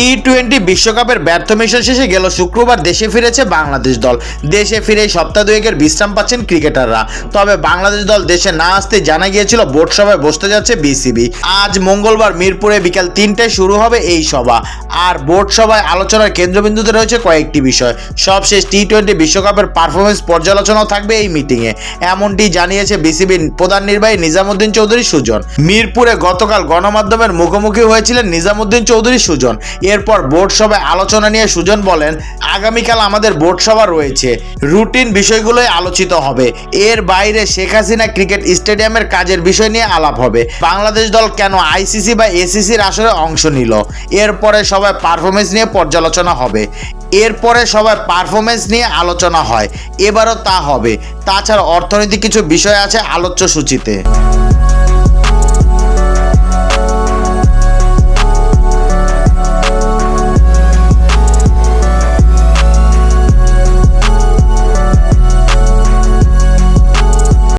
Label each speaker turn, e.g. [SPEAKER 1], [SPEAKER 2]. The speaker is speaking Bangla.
[SPEAKER 1] টি টোয়েন্টি বিশ্বকাপের ব্যর্থ মিশন শেষে গেল শুক্রবার দেশে ফিরেছে বাংলাদেশ দল। দেশে ফিরে সপ্তাহ দুয়েকের বিশ্রাম পাচ্ছেন ক্রিকেটাররা। তবে বাংলাদেশ দল দেশে না আসতে জানা গিয়েছিল বোর্ড সভায় বসতে যাচ্ছে বিসিবি। আজ মঙ্গলবার মিরপুরে বিকাল তিনটায় শুরু হবে এই সভা। আর বোর্ড সভায় আলোচনার কেন্দ্রবিন্দুতে রয়েছে কয়েকটি বিষয়। সবশেষ টি টোয়েন্টি বিশ্বকাপের পারফরমেন্স পর্যালোচনাও থাকবে এই মিটিংয়ে। এমনটি জানিয়েছে বিসিবির প্রধান নির্বাহী নিজামুদ্দিন চৌধুরী সুজন। মিরপুরে গতকাল গণমাধ্যমের মুখোমুখি হয়েছিলেন নিজামুদ্দিন চৌধুরী সুজন। এরপর বোর্ড সভায় আলোচনা নিয়ে সুজন বলেন, আগামীকাল আমাদের বোর্ড সভা রয়েছে। রুটিন বিষয়গুলোই আলোচিত হবে। এর বাইরে শেখ হাসিনা ক্রিকেট স্টেডিয়ামের কাজের বিষয় নিয়ে আলাপ হবে। বাংলাদেশ দল কেন আইসিসি বা এসিসির আসরে অংশ নিল? এরপরে সবাই পারফরমেন্স নিয়ে পর্যালোচনা হবে। এরপরে সবাই পারফরমেন্স নিয়ে আলোচনা হয়। এবারও তা হবে। তাছাড়া অর্থনৈতিক কিছু বিষয় আছে আলোচ্য সূচিতে।